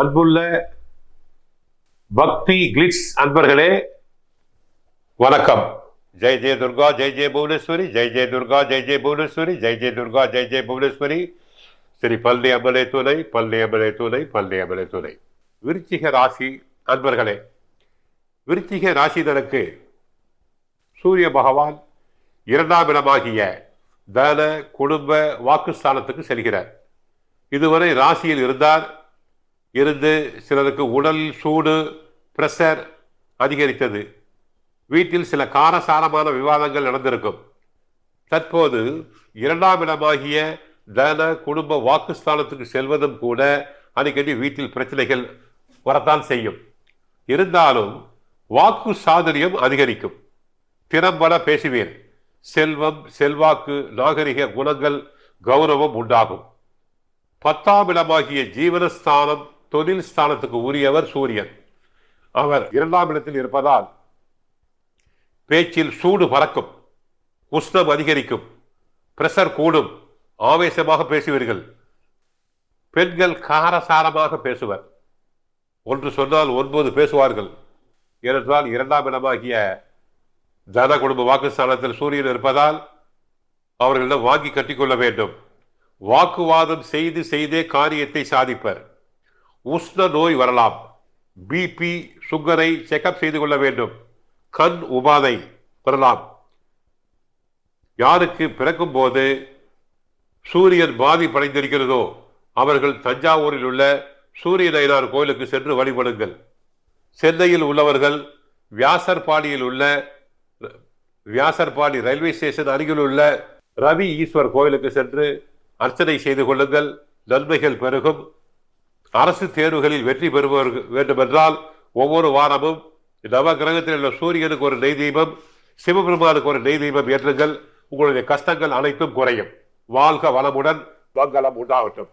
அன்புள்ள பக்தி கிளிட்ஸ் அன்பர்களே வணக்கம். ஜெய் ஜெய துர்கா ஜெய் ஜெய புவனேஸ்வரி ஜெய் ஜெய துர்கா ஜெய் ஜெய புவனேஸ்வரி ஜெய் ஜெய துர்கா ஜெய் ஜெய புவனேஸ்வரி. ஸ்ரீ பள்ளி அமலே துணை பள்ளி அமலே துணை பள்ளி அமலே துணை. விருச்சிக ராசி அன்பர்களே விருச்சிக ராசிதனுக்கு சூரிய பகவான் இரண்டாம் இடமாகிய தன குடும்ப வாக்குஸ்தானத்துக்கு செல்கிறார். இதுவரை ராசியில் இருந்தார். இருந்து சிலருக்கு உடல் சூடு பிரஷர் அதிகரித்தது. வீட்டில் சில காரசாரமான விவாதங்கள் நடந்திருக்கும். தற்போது இரண்டாம் இடமாகிய தன குடும்ப வாக்குஸ்தானத்துக்கு செல்வதும் கூட அடிக்கடி வீட்டில் பிரச்சனைகள் வரத்தான் செய்யும். இருந்தாலும் வாக்கு சாதுரியம் அதிகரிக்கும். திறம்பட பேசுவீர். செல்வம் செல்வாக்கு நாகரிக குணங்கள் கௌரவம் உண்டாகும். பத்தாம் இடமாகிய ஜீவனஸ்தானம் தொழில் ஸ்தானத்துக்கு உரியவர் சூரியன். அவர் இரண்டாம் இடத்தில் இருப்பதால் பேச்சில் சூடு பறக்கும் உஷ்ணம் அதிகரிக்கும் பிரஷர் கூடும் ஆவேசமாக பேசுவீர்கள். பெண்கள் காரசாரமாக பேசுவர். ஒன்று சொன்னால் ஒன்பது பேசுவார்கள். ஏனென்றால் இரண்டாம் இடமாகிய தன குடும்ப வாக்குஸ்தானத்தில் சூரியன் இருப்பதால் அவர்களிடம் வாங்கி கட்டிக்கொள்ள வேண்டும். வாக்குவாதம் செய்து செய்தே காரியத்தை சாதிப்பர். உஷ்ண நோய் வரலாம். பிபி சுகரை செக்அப் செய்து கொள்ள வேண்டும். கண் உபாதை வரலாம் யாருக்கு பிறக்கும் போது சூரியன் பாதிப்படைந்திருக்கிறதோ அவர்கள் தஞ்சாவூரில் உள்ள சூரிய நயனார் கோயிலுக்கு சென்று வழிபடுங்கள். சென்னையில் உள்ளவர்கள் வியாசர்பாடியில் உள்ள வியாசர்பாடி ரயில்வே ஸ்டேஷன் அருகில் உள்ள ரவி ஈஸ்வர் கோயிலுக்கு சென்று அர்ச்சனை செய்து கொள்ளுங்கள். நன்மைகள் பெருகும். அரசு தேர்வுகளில் வெற்றி பெறுபவர்கள் வேண்டுமென்றால் ஒவ்வொரு வாரமும் நவ கிரகத்தில் உள்ள சூரியனுக்கு ஒரு நெய் தீபம் சிவபெருமானுக்கு ஒரு நெய் தீபம் ஏற்றுங்கள். உங்களுடைய கஷ்டங்கள் அனைத்தும் குறையும். வாழ்க வளமுடன் மங்களம் உண்டாகட்டும்.